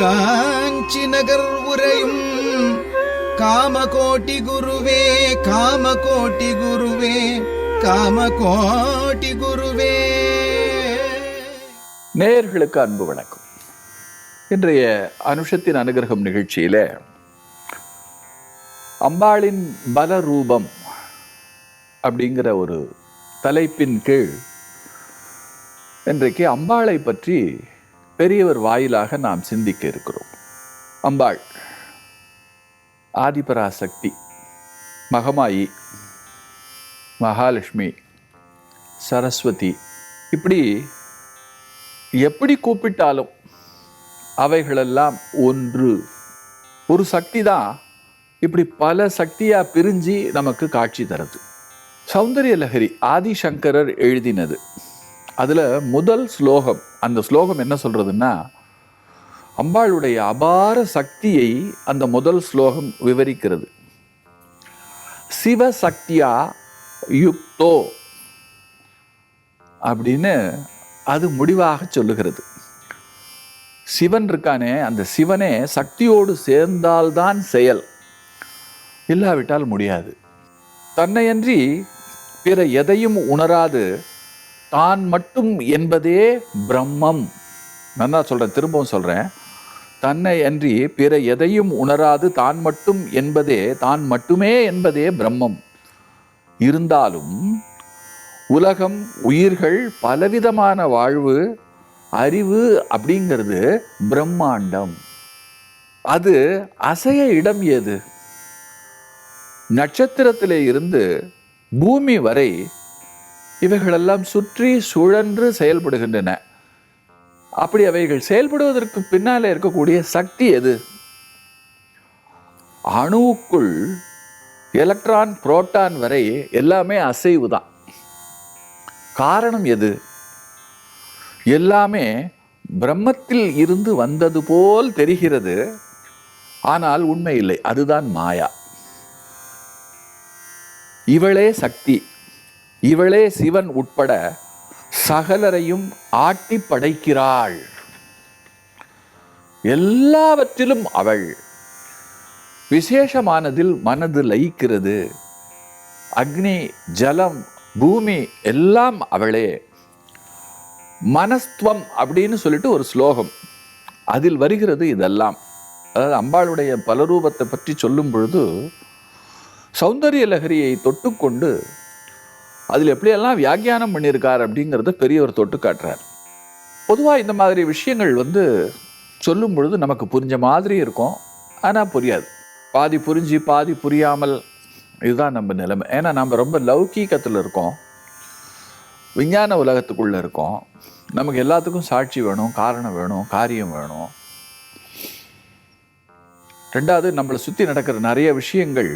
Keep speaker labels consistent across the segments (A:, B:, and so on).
A: காஞ்சி நகர் உரையும் காமகோட்டி குருவே காமகோட்டி குருவே காமகோட்டி குருவே.
B: நேயர்களுக்கு அன்பு வணக்கம். இன்றைய அனுஷத்தின் அனுகிரகம் நிகழ்ச்சியில அம்பாளின் பலரூபம் அப்படிங்கிற ஒரு தலைப்பின் கீழ் இன்றைக்கு அம்பாளை பற்றி பெரியவர் வாயிலாக நாம் சிந்திக்க இருக்கிறோம். அம்பாள் ஆதிபராசக்தி மகமாயி மகாலட்சுமி சரஸ்வதி இப்படி எப்படி கூப்பிட்டாலும் அவைகளெல்லாம் ஒன்று. ஒரு சக்தி தான் இப்படி பல சக்தியா பிரிஞ்சு நமக்கு காட்சி தருது. சௌந்தரிய லஹரி ஆதிசங்கரர் எழுதினது அதுல முதல் ஸ்லோகம் அந்த ஸ்லோகம் என்ன சொல்றதுன்னா அம்பாளுடைய அபார சக்தியை அந்த முதல் ஸ்லோகம் விவரிக்கிறது. சிவசக்தியா யுக்தோ அப்படின்னு அது முடிவாக சொல்லுகிறது. சிவன் இருக்கானே அந்த சிவனே சக்தியோடு சேர்ந்தால்தான் செயல். இல்லாவிட்டால் முடியாது. தன்னையன்றி பிற எதையும் உணராது. தான் மட்டும் என்பதே பிரம்மம். நான் தான் சொல்கிறேன் திரும்பவும் சொல்கிறேன் தன்னை அன்றி பிற எதையும் உணராது தான் மட்டும் என்பதே தான் மட்டுமே என்பதே பிரம்மம். இருந்தாலும் உலகம் உயிர்கள் பலவிதமான வாழ்வு அறிவு அப்படிங்கிறது பிரம்மாண்டம். அது அசைய இடம் ஏது? நட்சத்திரத்திலே இருந்து பூமி வரை இவைகளெல்லாம் சுற்றி சுழன்று செயல்படுகின்றன. அப்படி அவைகள் செயல்படுவதற்கு பின்னாலே இருக்கக்கூடிய சக்தி எது? அணுவுக்குள் எலக்ட்ரான் புரோட்டான் வரை எல்லாமே அசைவு தான் காரணம் எது? எல்லாமே பிரம்மத்தில் இருந்து வந்தது போல் தெரிகிறது. ஆனால் உண்மை இல்லை அதுதான் மாயா. இவளே சக்தி. இவளே சிவன் உட்பட சகலரையும் ஆட்டி படைக்கிறாள். எல்லாவற்றிலும் அவள் விசேஷமானதில் மனது லயிக்கிறது. அக்னி ஜலம் பூமி எல்லாம் அவளே. மனஸ்துவம் அப்படின்னு சொல்லிட்டு ஒரு ஸ்லோகம். அதில் வருகிறது இதெல்லாம். அதாவது அம்பாளுடைய பலரூபத்தை பற்றி சொல்லும் பொழுது சௌந்தரிய லகரியை தொட்டுக்கொண்டு அதில் எப்படியெல்லாம் வியாக்கியானம் பண்ணியிருக்கார் அப்படிங்கிறத பெரியவர் தொட்டு காட்டுறார். பொதுவாக இந்த மாதிரி விஷயங்கள் வந்து சொல்லும் பொழுது நமக்கு புரிஞ்ச மாதிரி இருக்கும். ஆனால் புரியாது. பாதி புரிஞ்சு பாதி புரியாமல் இதுதான் நம்ம நிலைமை. ஏன்னா நம்ம ரொம்ப லௌகீகத்தில் இருக்கோம். விஞ்ஞான உலகத்துக்குள்ளே இருக்கோம். நமக்கு எல்லாத்துக்கும் சாட்சி வேணும் காரணம் வேணும் காரியம் வேணும். ரெண்டாவது நம்மளை சுற்றி நடக்கிற நிறைய விஷயங்கள்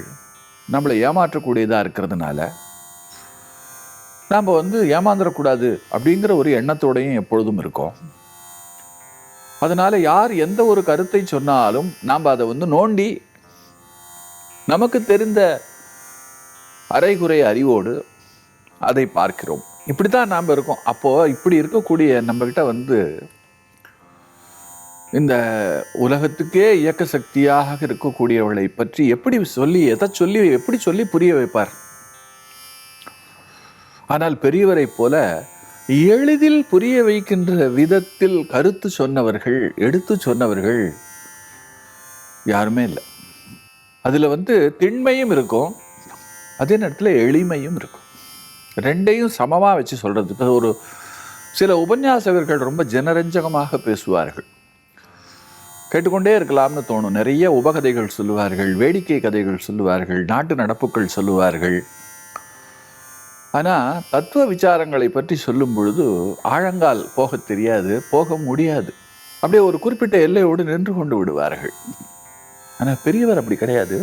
B: நம்மளை ஏமாற்றக்கூடியதாக இருக்கிறதுனால நாம் வந்து ஏமாந்துடக்கூடாது அப்படிங்கிற ஒரு எண்ணத்தோடையும் எப்பொழுதும் இருக்கோம். அதனால யார் எந்த ஒரு கருத்தை சொன்னாலும் நாம் அதை வந்து நோண்டி நமக்கு தெரிந்த அரைகுறை அறிவோடு அதை பார்க்கிறோம். இப்படி தான் நாம் இருக்கோம். அப்போது இப்படி இருக்கக்கூடிய நம்மக்கிட்ட வந்து இந்த உலகத்துக்கே இயக்க சக்தியாக இருக்கக்கூடியவளை பற்றி எப்படி சொல்லி எதை சொல்லி எப்படி சொல்லி புரிய வைப்பார்? ஆனால் பெரியவரைப் போல எளிதில் புரிய வைக்கின்ற விதத்தில் கருத்து சொன்னவர்கள் எடுத்து சொன்னவர்கள் யாருமே இல்லை. அதில் வந்து திண்மையும் இருக்கும் அதே நேரத்தில் எளிமையும் இருக்கும். ரெண்டையும் சமமாக வச்சு சொல்கிறது இப்போ ஒரு சில உபன்யாசகர்கள் ரொம்ப ஜனரஞ்சகமாக பேசுவார்கள். கேட்டுக்கொண்டே இருக்கலாம்னு தோணும். நிறைய உபகதைகள் சொல்லுவார்கள் வேடிக்கை கதைகள் சொல்லுவார்கள் நாட்டு நடப்புகள் சொல்லுவார்கள். ஆனால் தத்துவ விசாரங்களை பற்றி சொல்லும் பொழுது ஆழங்கால் போக தெரியாது போக முடியாது. அப்படியே ஒரு குறிப்பிட்ட எல்லையோடு நின்று கொண்டு விடுவார்கள். ஆனால் பெரியவர் அப்படி கிடையாது.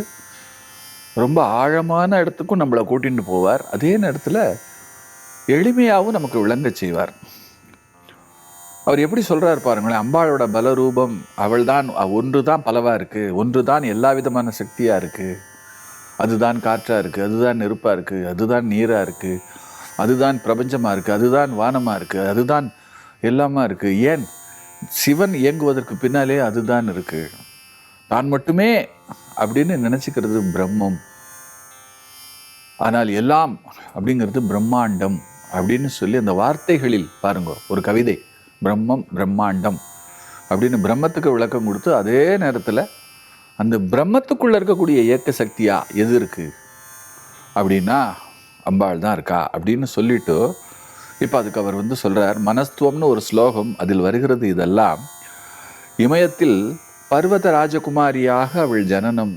B: ரொம்ப ஆழமான இடத்துக்கும் நம்மளை கூட்டிகிட்டு போவார். அதே நேரத்தில் எளிமையாகவும் நமக்கு விளங்கச் செய்வார். அவர் எப்படி சொல்கிறார் பாருங்களேன் அம்பாளோட பலரூபம் அவள் தான் ஒன்று தான் பலவாக இருக்குது ஒன்று தான் எல்லா விதமான சக்தியாக இருக்குது அதுதான் காற்றா இருக்கு அதுதான் நெருப்பா இருக்கு அதுதான் நீரா இருக்கு அதுதான் பிரபஞ்சமா இருக்கு அதுதான் வானமா இருக்கு அதுதான் எல்லாமா இருக்கு. ஏன்? சிவன் இயங்குவதற்கு பின்னாலே அதுதான் இருக்கு. நான் மட்டுமே அப்படின்னு நினச்சிக்கிறது பிரம்மம். ஆனால் எல்லாம் அப்படிங்கிறது பிரம்மாண்டம் அப்படின்னு சொல்லி அந்த வார்த்தைகளில் பாருங்க ஒரு கவிதை பிரம்மம் பிரம்மாண்டம் அப்படின்னு பிரம்மத்துக்கு விளக்கம் கொடுத்து அதே நேரத்தில் அந்த பிரம்மத்துக்குள்ளே இருக்கக்கூடிய இயக்க சக்தியா எது இருக்குது அப்படின்னா அம்பாள் தான் இருக்கா அப்படின்னு சொல்லிட்டு இப்போ அதுக்கு அவர் வந்து சொல்கிறார் மனஸ்துவம்னு ஒரு ஸ்லோகம் அதில் வருகிறது இதெல்லாம். இமயத்தில் பர்வத ராஜகுமாரியாக அவள் ஜனனம்.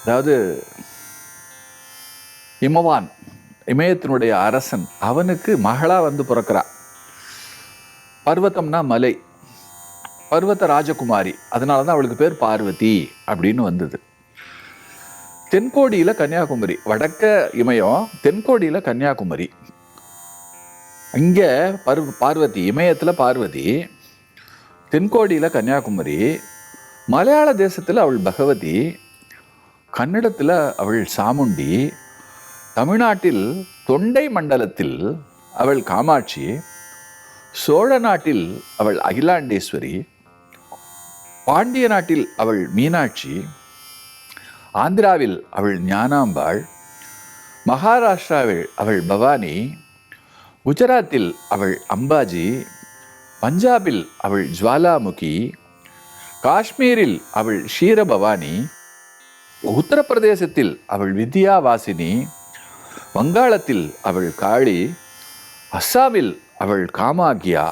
B: அதாவது இமவான் இமயத்தினுடைய அரசன் அவனுக்கு மகளாக வந்து பிறக்கிறா. பர்வத்தம்னா மலை. பர்வத ராஜகுமாரி. அதனால தான் அவளுக்கு பேர் பார்வதி அப்படின்னு வந்தது. தென்கோடியில கன்னியாகுமரி வடக்க இமயம் தென்கோடியில கன்னியாகுமரி. இங்கே பர்வ பார்வதி இமயத்தில் பார்வதி தென்கோடியில கன்னியாகுமரி மலையாள தேசத்தில் அவள் பகவதி கன்னடத்துல அவள் சாமுண்டி தமிழ்நாட்டில் தொண்டை மண்டலத்தில் அவள் காமாட்சி சோழ நாட்டில் அவள் அகிலாண்டேஸ்வரி பாண்டிய நாட்டில் அவள் மீனாட்சி ஆந்திராவில் அவள் ஞானாம்பாள் மகாராஷ்டிராவில் அவள் பவானி குஜராத்தில் அவள் அம்பாஜி பஞ்சாபில் அவள் ஜுவாலாமுகி காஷ்மீரில் அவள் ஷீரபவானி உத்தரப்பிரதேசத்தில் அவள் வித்யாவாசினி வங்காளத்தில் அவள் காளி அஸ்ஸாமில் அவள் காமாகியா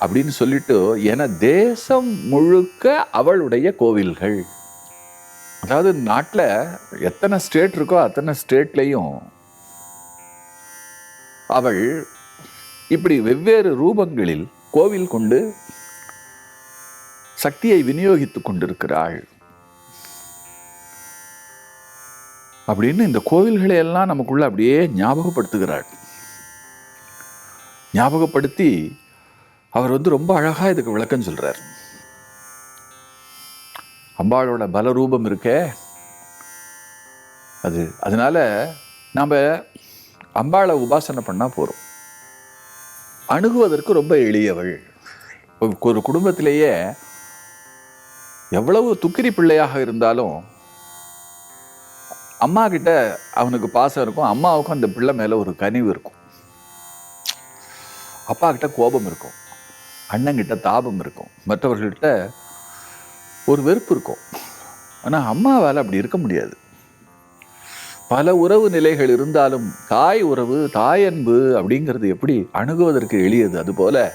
B: அப்படின்னு சொல்லிட்டு என தேசம் முழுக்க அவளுடைய கோவில்கள். அதாவது நாட்டில் எத்தனை ஸ்டேட் இருக்கோ அத்தனை ஸ்டேட்லேயும் அவள் இப்படி வெவ்வேறு ரூபங்களில் கோவில் கொண்டு சக்தியை விநியோகித்து கொண்டிருக்கிறாள். அப்படின்னு இந்த கோவில்களை எல்லாம் நமக்குள்ள அப்படியே ஞாபகப்படுத்துகிறாள். ஞாபகப்படுத்தி அவர் வந்து ரொம்ப அழகா இதுக்கு விளக்கம் சொல்கிறார் அம்பாளோட பலரூபம் இருக்கே. அது அதனால நாம் அம்பாளை உபாசனை பண்ணால் போகிறோம் அணுகுவதற்கு ரொம்ப எளியவள். ஒரு- ஒரு குடும்பத்திலேயே எவ்வளவு துக்கிரி பிள்ளையாக இருந்தாலும் அம்மா கிட்ட அவனுக்கு பாசம் இருக்கும் அம்மாவுக்கும் அந்த பிள்ளை மேலே ஒரு கனிவு இருக்கும். அப்பா கிட்ட கோபம் இருக்கும். அண்ணங்கிட்ட தாபம் இருக்கும். மற்றவர்கள்கிட்ட ஒரு வெறுப்பு இருக்கும். ஆனால் அம்மாவால் அப்படி இருக்க முடியாது. பல உறவு நிலைகள் இருந்தாலும் தாய் உறவு தாய் அன்பு அப்படிங்கிறது எப்படி அணுகுவதற்கு எளியது? அதுபோல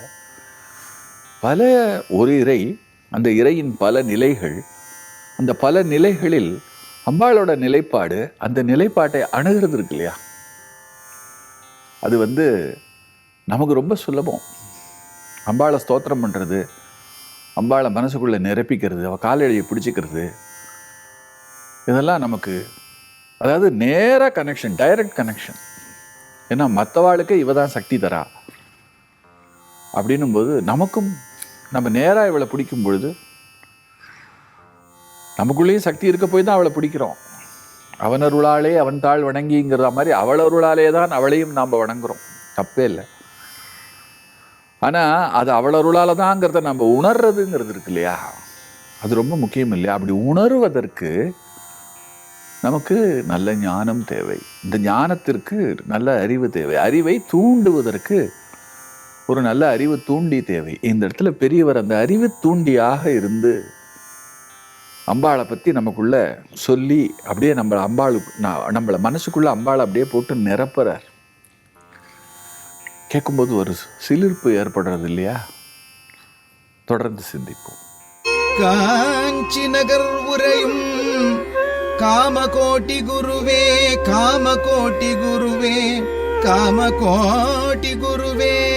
B: பல ஒரு இறை அந்த இறையின் பல நிலைகள் அந்த பல நிலைகளில் அம்பாளோட நிலைப்பாடு அந்த நிலைப்பாட்டை அணுகிறது இருக்கு இல்லையா? அது வந்து நமக்கு ரொம்ப சுலபம். அம்பாளை ஸ்தோத்திரம் பண்ணுறது அம்பாளை மனசுக்குள்ளே நிரப்பிக்கிறது அவள் காலடியை பிடிச்சிக்கிறது. இதெல்லாம் நமக்கு அதாவது நேராக கனெக்ஷன் டைரக்ட் கனெக்ஷன் ஏன்னா மற்றவாளுக்கு இவ தான் சக்தி தரா. அப்படின்னும்போது நமக்கும் நம்ம நேராக இவளை பிடிக்கும் பொழுது நமக்குள்ளேயும் சக்தி இருக்க போய் தான் அவளை பிடிக்கிறோம். அவன் அருளாலே அவன் தாழ் வணங்கிங்கிற மாதிரி அவள் அருளாலே தான் அவளையும் நாம் வணங்குறோம். தப்பே இல்லை. ஆனால் அது அவள் அருளால் தாங்கிறத நம்ம உணர்றதுங்கிறது இருக்கு இல்லையா? அது ரொம்ப முக்கியம் இல்லையா? அப்படி உணர்வதற்கு நமக்கு நல்ல ஞானம் தேவை. இந்த ஞானத்திற்கு நல்ல அறிவு தேவை. அறிவை தூண்டுவதற்கு ஒரு நல்ல அறிவு தூண்டி தேவை. இந்த இடத்துல பெரியவர் அந்த அறிவு தூண்டியாக இருந்து அம்பாளை பற்றி நமக்குள்ள சொல்லி அப்படியே நம்ம அம்பாளுக்கு நம்மளை மனசுக்குள்ளே அம்பாளை அப்படியே போட்டு நிரப்புறார். கேட்கும்போது ஒரு சிலிர்ப்பு ஏற்படுறது இல்லையா? தொடர்ந்து சிந்திப்போம்.
A: காஞ்சி நகர் உரையும் காமகோட்டி குருவே காமகோட்டி குருவே காமகோட்டி குருவே.